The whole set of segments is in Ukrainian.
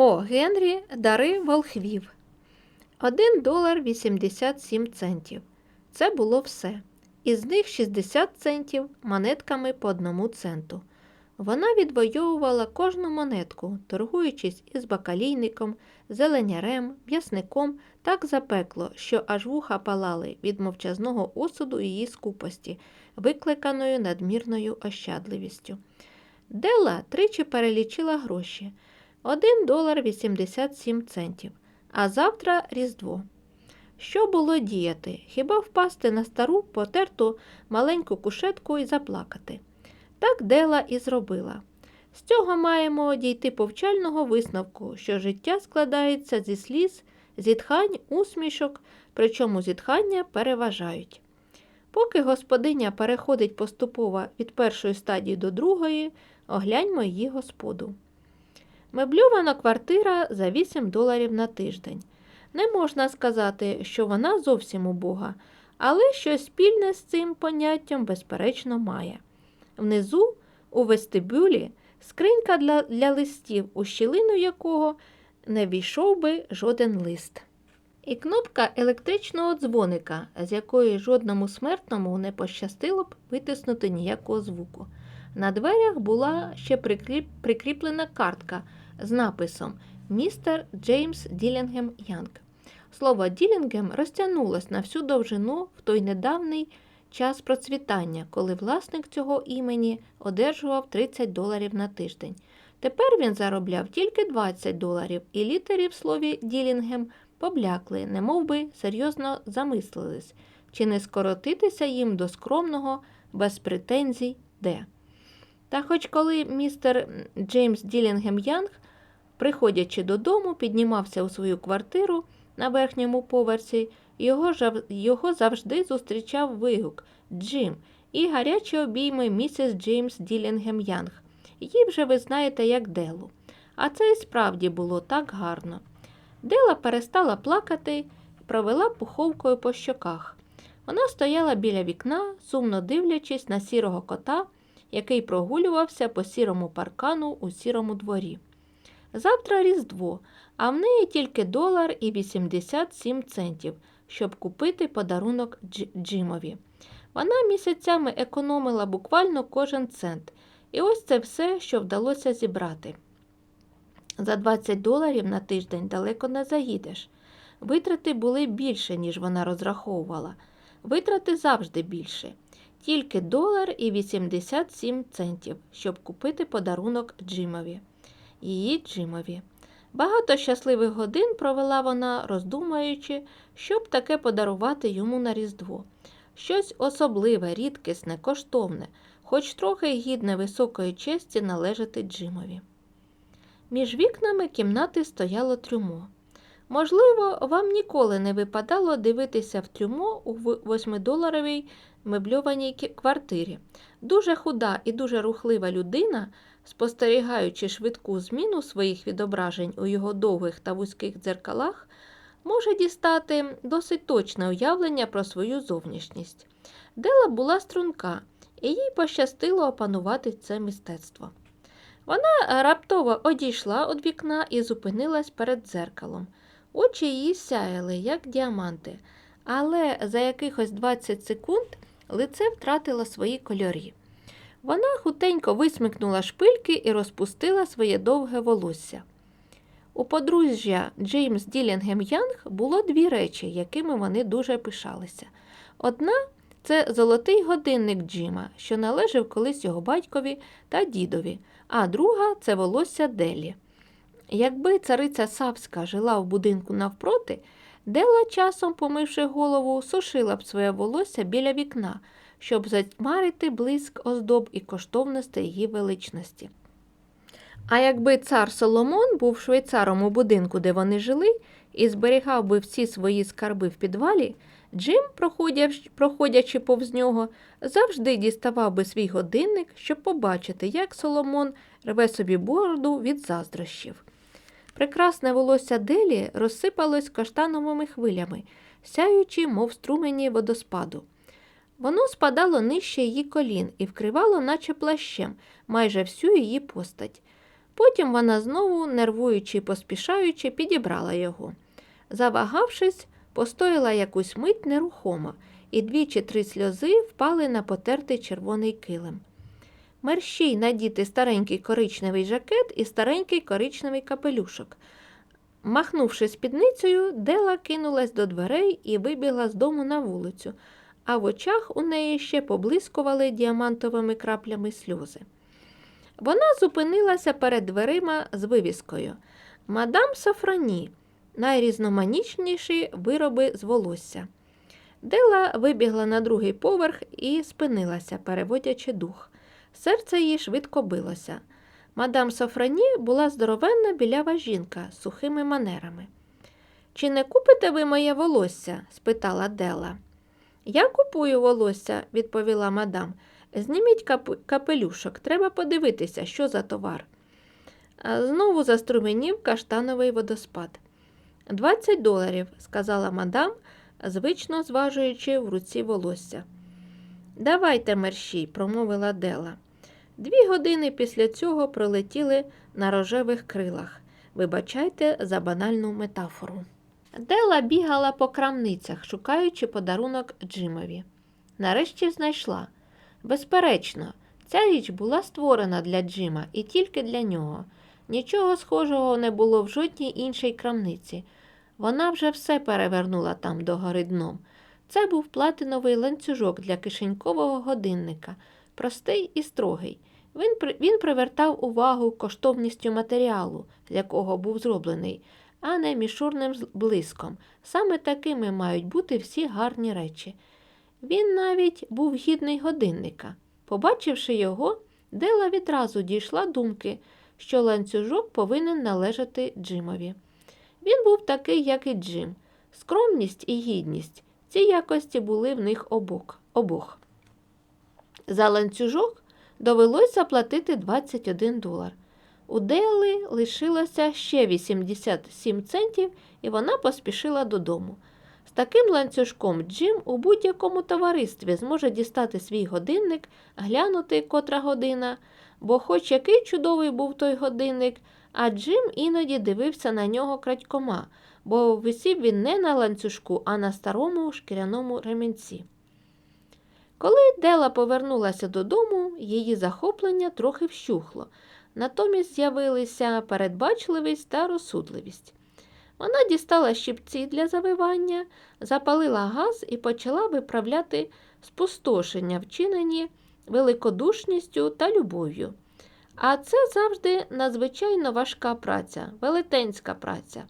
О. Генрі Дари волхвів. 1 долар 87 центів. Це було все. Із них 60 центів монетками по одному центу. Вона відвоювала кожну монетку, торгуючись із бакалійником, зеленярем, м'ясником так запекло, що аж вуха палали від мовчазного осуду її скупості, викликаною надмірною ощадливістю. Делла тричі перелічила гроші 1 долар 87 центів, а завтра Різдво. Що було діяти? Хіба впасти на стару, потерту маленьку кушетку і заплакати? Так Дела і зробила. З цього маємо дійти повчального висновку, що життя складається зі сліз, зітхань, усмішок, причому зітхання переважають. Поки господиня переходить поступово від першої стадії до другої, огляньмо її господу. Мебльована квартира за 8 доларів на тиждень. Не можна сказати, що вона зовсім убога, але щось спільне з цим поняттям, безперечно, має. Внизу, у вестибюлі, скринька для, для листів, у щілину якого не війшов би жоден лист. І кнопка електричного дзвоника, з якої жодному смертному не пощастило б витиснути ніякого звуку. На дверях була ще прикріплена картка з написом Містер Джеймс Ділінгем Янг. Слово Ділінгем розтягнулось на всю довжину в той недавній час процвітання, коли власник цього імені одержував 30 доларів на тиждень. Тепер він заробляв тільки 20 доларів, і літери в слові Ділінгем поблякли, немов би серйозно замислились, чи не скоротитися їм до скромного, без претензій де. Та хоч коли містер Джеймс Ділінгем Янг, приходячи додому, піднімався у свою квартиру на верхньому поверсі, його, його завжди зустрічав вигук Джим і гарячі обійми місіс Джеймс Ділінгем Янг. Її вже ви знаєте як Делу. А це і справді було так гарно. Дела перестала плакати і провела пуховкою по щоках. Вона стояла біля вікна, сумно дивлячись на сірого кота, який прогулювався по сірому паркану у сірому дворі. Завтра Різдво, а в неї тільки долар і 87 центів, щоб купити подарунок Джимові. Вона місяцями економила буквально кожен цент, і ось це все, що вдалося зібрати. За 20 доларів на тиждень далеко не заїдеш. Витрати були більше, ніж вона розраховувала. Витрати завжди більше. Тільки долар і 87 центів, щоб купити подарунок Джимові. Її Джимові. Багато щасливих годин провела вона, роздумуючи, щоб таке подарувати йому на Різдво. Щось особливе, рідкісне, коштовне, хоч трохи гідне високої честі належати Джимові. Між вікнами кімнати стояло трюмо. Можливо, вам ніколи не випадало дивитися в трюмо у восьмидоларовій мебльованій квартирі. Дуже худа і дуже рухлива людина, спостерігаючи швидку зміну своїх відображень у його довгих та вузьких дзеркалах, може дістати досить точне уявлення про свою зовнішність. Дела була струнка, і їй пощастило опанувати це мистецтво. Вона раптово одійшла від вікна і зупинилась перед дзеркалом. Очі її сяяли, як діаманти, але за якихось 20 секунд лице втратило свої кольорі. Вона хутенько висмикнула шпильки і розпустила своє довге волосся. У подружжя Джеймс Ділінгем Янг було дві речі, якими вони дуже пишалися. Одна це золотий годинник Джима, що належав колись його батькові та дідові, а друга це волосся Делі. Якби цариця Савська жила в будинку навпроти, Дела, часом, помивши голову, сушила б своє волосся біля вікна, щоб затьмарити блиск оздоб і коштовностей її величності. А якби цар Соломон був швейцаром у будинку, де вони жили, і зберігав би всі свої скарби в підвалі, Джим, проходячи повз нього, завжди діставав би свій годинник, щоб побачити, як Соломон рве собі бороду від заздрощів. Прекрасне волосся Делі розсипалось каштановими хвилями, сяючи, мов струмені водоспаду. Воно спадало нижче її колін і вкривало, наче плащем, майже всю її постать. Потім вона знову, нервуючи й поспішаючи, підібрала його. Завагавшись, постояла якусь мить нерухомо, і дві чи три сльози впали на потертий червоний килим. Мерщій надіти старенький коричневий жакет і старенький коричневий капелюшок. Махнувши спідницею, Дела кинулась до дверей і вибігла з дому на вулицю, а в очах у неї ще поблискували діамантовими краплями сльози. Вона зупинилася перед дверима з вивіскою Мадам Софрані, найрізноманітніші вироби з волосся. Дела вибігла на другий поверх і спинилася, переводячи дух. Серце її швидко билося. Мадам Софрані була здоровенна білява жінка з сухими манерами. Чи не купите ви моє волосся? спитала Дела. Я купую волосся, відповіла мадам. Зніміть капу- капелюшок, треба подивитися, що за товар. Знову заструменів каштановий водоспад. Двадцять доларів, сказала мадам, звично зважуючи в руці волосся. Давайте мерщій, промовила Дела. Дві години після цього пролетіли на рожевих крилах. Вибачайте за банальну метафору. Дела бігала по крамницях, шукаючи подарунок Джимові. Нарешті знайшла. Безперечно, ця річ була створена для Джима і тільки для нього. Нічого схожого не було в жодній іншій крамниці. Вона вже все перевернула там догори дном. Це був платиновий ланцюжок для кишенькового годинника, простий і строгий. Він, він привертав увагу коштовністю матеріалу, з якого був зроблений, а не мішурним блиском. Саме такими мають бути всі гарні речі. Він навіть був гідний годинника. Побачивши його, Дела відразу дійшла думки, що ланцюжок повинен належати Джимові. Він був такий, як і Джим. Скромність і гідність. Ці якості були в них обох. обох. За ланцюжок довелось заплатити 21 долар. У Дели лишилося ще 87 центів, і вона поспішила додому. З таким ланцюжком Джим у будь-якому товаристві зможе дістати свій годинник, глянути, котра година, бо хоч який чудовий був той годинник, а Джим іноді дивився на нього крадькома, бо висів він не на ланцюжку, а на старому шкіряному ремінці. Коли Дела повернулася додому, її захоплення трохи вщухло, натомість з'явилися передбачливість та розсудливість. Вона дістала щипці для завивання, запалила газ і почала виправляти спустошення, вчинені великодушністю та любов'ю. А це завжди надзвичайно важка праця, велетенська праця.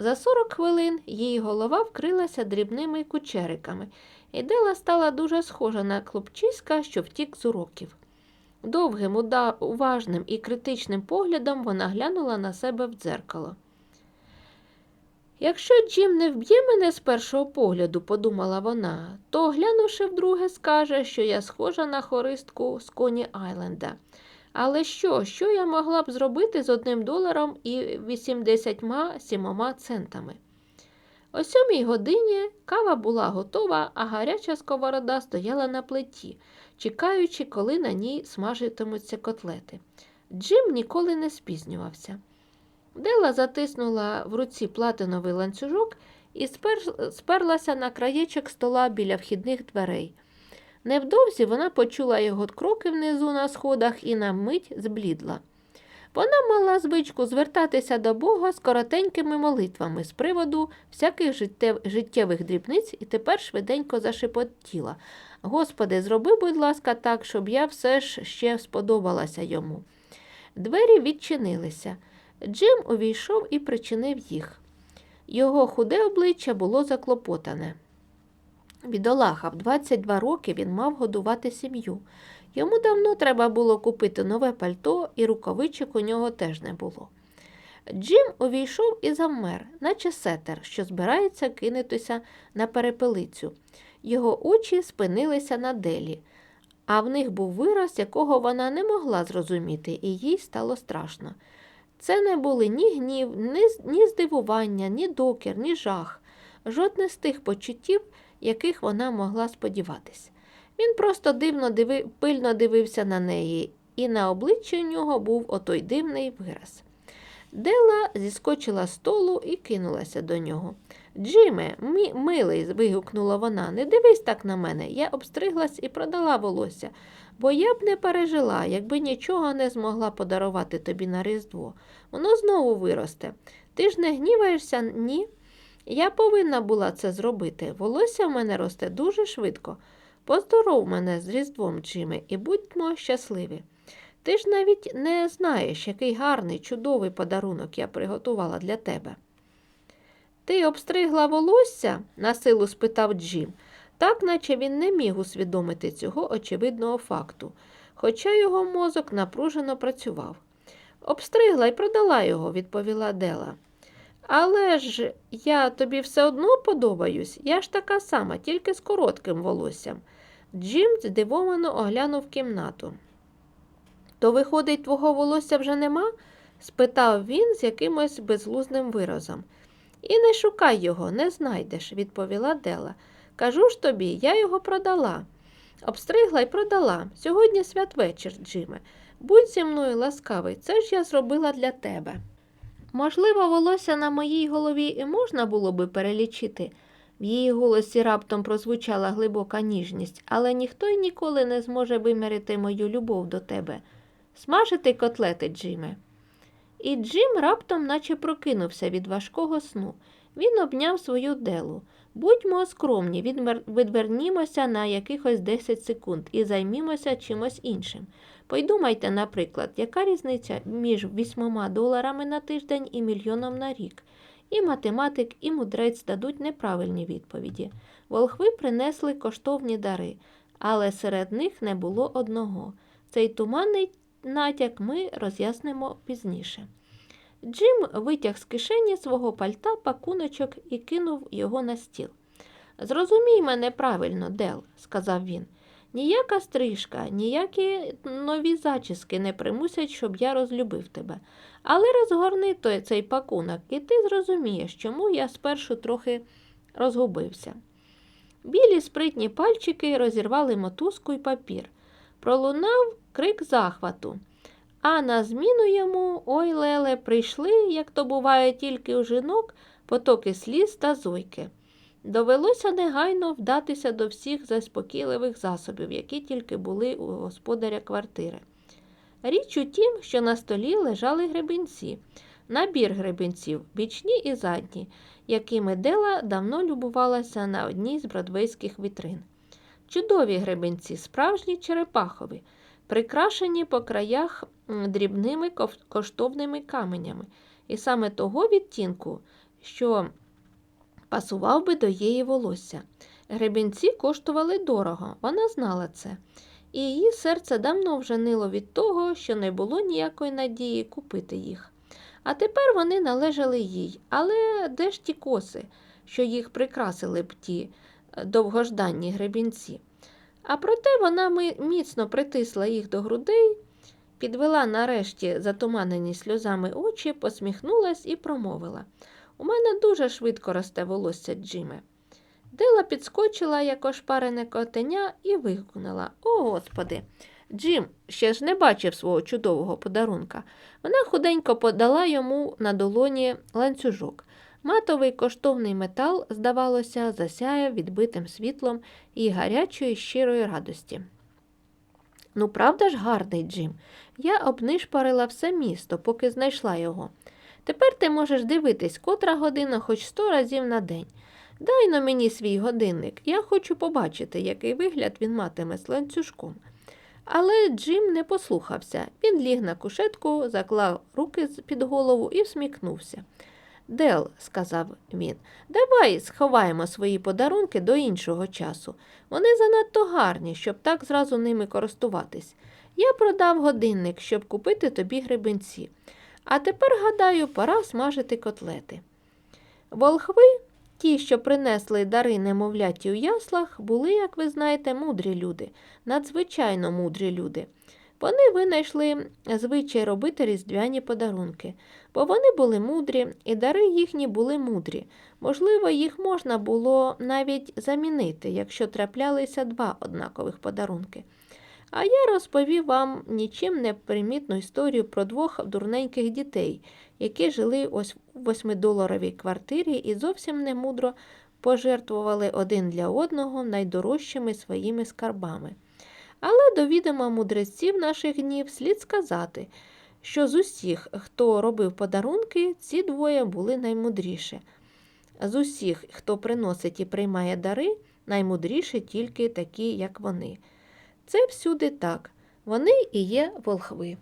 За 40 хвилин її голова вкрилася дрібними кучериками, і Дела стала дуже схожа на хлопчиська, що втік з уроків. Довгим, уда- уважним і критичним поглядом вона глянула на себе в дзеркало. Якщо Джим не вб'є мене з першого погляду, подумала вона, то, глянувши вдруге, скаже, що я схожа на хористку з Коні Айленда. Але що, що я могла б зробити з одним доларом і 87 центами? О сьомій годині кава була готова, а гаряча сковорода стояла на плиті, чекаючи, коли на ній смажитимуться котлети. Джим ніколи не спізнювався. Дела затиснула в руці платиновий ланцюжок і спер- сперлася на краєчок стола біля вхідних дверей. Невдовзі вона почула його кроки внизу на сходах і на мить зблідла. Вона мала звичку звертатися до Бога з коротенькими молитвами з приводу всяких життєвих дрібниць і тепер швиденько зашепотіла. Господи, зроби, будь ласка, так, щоб я все ж ще сподобалася йому. Двері відчинилися. Джим увійшов і причинив їх. Його худе обличчя було заклопотане. Бідолаха, в 22 роки він мав годувати сім'ю. Йому давно треба було купити нове пальто, і рукавичок у нього теж не було. Джим увійшов і завмер, наче сетер, що збирається кинутися на перепелицю. Його очі спинилися на делі, а в них був вираз, якого вона не могла зрозуміти, і їй стало страшно. Це не були ні гнів, ні, здивування, ні докір, ні жах, жодне з тих почуттів, яких вона могла сподіватись. Він просто дивно диви... пильно дивився на неї, і на обличчі у нього був отой дивний вираз. Дела зіскочила з столу і кинулася до нього. Джиме, мі, милий, вигукнула вона, не дивись так на мене. Я обстриглась і продала волосся, бо я б не пережила, якби нічого не змогла подарувати тобі на Різдво. Воно знову виросте. Ти ж не гніваєшся, ні? Я повинна була це зробити. Волосся в мене росте дуже швидко. Поздоров мене з Різдвом, Джиме, і будьмо щасливі. Ти ж навіть не знаєш, який гарний, чудовий подарунок я приготувала для тебе. Ти обстригла волосся? насилу спитав Джим, так наче він не міг усвідомити цього очевидного факту, хоча його мозок напружено працював. Обстригла і продала його, відповіла Дела. Але ж я тобі все одно подобаюсь, я ж така сама, тільки з коротким волоссям. Джим здивовано оглянув кімнату. То, виходить, твого волосся вже нема? спитав він з якимось безглузним виразом. І не шукай його, не знайдеш, відповіла Дела. Кажу ж тобі, я його продала. Обстригла й продала. Сьогодні святвечір, Джиме. Будь зі мною ласкавий, це ж я зробила для тебе. Можливо, волосся на моїй голові і можна було би перелічити. В її голосі раптом прозвучала глибока ніжність, але ніхто й ніколи не зможе вимірити мою любов до тебе. Смажити котлети, Джиме. І Джим раптом наче прокинувся від важкого сну. Він обняв свою делу. Будьмо скромні, відвернімося на якихось 10 секунд і займімося чимось іншим. Подумайте, наприклад, яка різниця між 8 доларами на тиждень і мільйоном на рік? І математик, і мудрець дадуть неправильні відповіді. Волхви принесли коштовні дари, але серед них не було одного. Цей туманний натяк ми роз'яснимо пізніше. Джим витяг з кишені свого пальта пакуночок і кинув його на стіл. Зрозумій мене правильно, Дел, сказав він. Ніяка стрижка, ніякі нові зачіски не примусять, щоб я розлюбив тебе. Але розгорни той цей пакунок, і ти зрозумієш, чому я спершу трохи розгубився. Білі спритні пальчики розірвали мотузку й папір. Пролунав крик захвату. А на зміну йому, ой леле, прийшли, як то буває тільки у жінок, потоки сліз та зойки. Довелося негайно вдатися до всіх заспокійливих засобів, які тільки були у господаря квартири. Річ у тім, що на столі лежали гребінці, набір гребінців, бічні і задні, якими Дела давно любувалася на одній з бродвейських вітрин. Чудові гребінці, справжні черепахові, прикрашені по краях дрібними коштовними каменями, і саме того відтінку, що пасував би до її волосся. Гребінці коштували дорого, вона знала це, і її серце давно вже нило від того, що не було ніякої надії купити їх. А тепер вони належали їй, але де ж ті коси, що їх прикрасили б ті е, довгожданні гребінці? А проте вона міцно притисла їх до грудей, підвела нарешті затуманені сльозами очі, посміхнулась і промовила У мене дуже швидко росте волосся, Джиме. Дела підскочила, як ошпарене котеня, і вигукнула О, Господи! Джим ще ж не бачив свого чудового подарунка. Вона худенько подала йому на долоні ланцюжок. Матовий коштовний метал, здавалося, засяяв відбитим світлом і гарячої щирої радості. Ну, правда ж, гарний Джим, я обнишпарила все місто, поки знайшла його. Тепер ти можеш дивитись, котра година хоч сто разів на день. Дай но мені свій годинник, я хочу побачити, який вигляд він матиме з ланцюжком. Але Джим не послухався. Він ліг на кушетку, заклав руки під голову і всміхнувся. Дел, сказав він, давай сховаємо свої подарунки до іншого часу. Вони занадто гарні, щоб так зразу ними користуватись. Я продав годинник, щоб купити тобі гребенці. А тепер, гадаю, пора смажити котлети. Волхви, ті, що принесли дари немовляті у яслах, були, як ви знаєте, мудрі люди, надзвичайно мудрі люди. Вони винайшли звичай робити різдвяні подарунки, бо вони були мудрі, і дари їхні були мудрі. Можливо, їх можна було навіть замінити, якщо траплялися два однакових подарунки. А я розповів вам нічим не примітну історію про двох дурненьких дітей, які жили ось в восьмидоларовій квартирі і зовсім не мудро пожертвували один для одного найдорожчими своїми скарбами. Але до відома мудреців наших днів слід сказати, що з усіх, хто робив подарунки, ці двоє були наймудріші. З усіх, хто приносить і приймає дари, наймудріші тільки такі, як вони. Це всюди так. Вони і є волхви.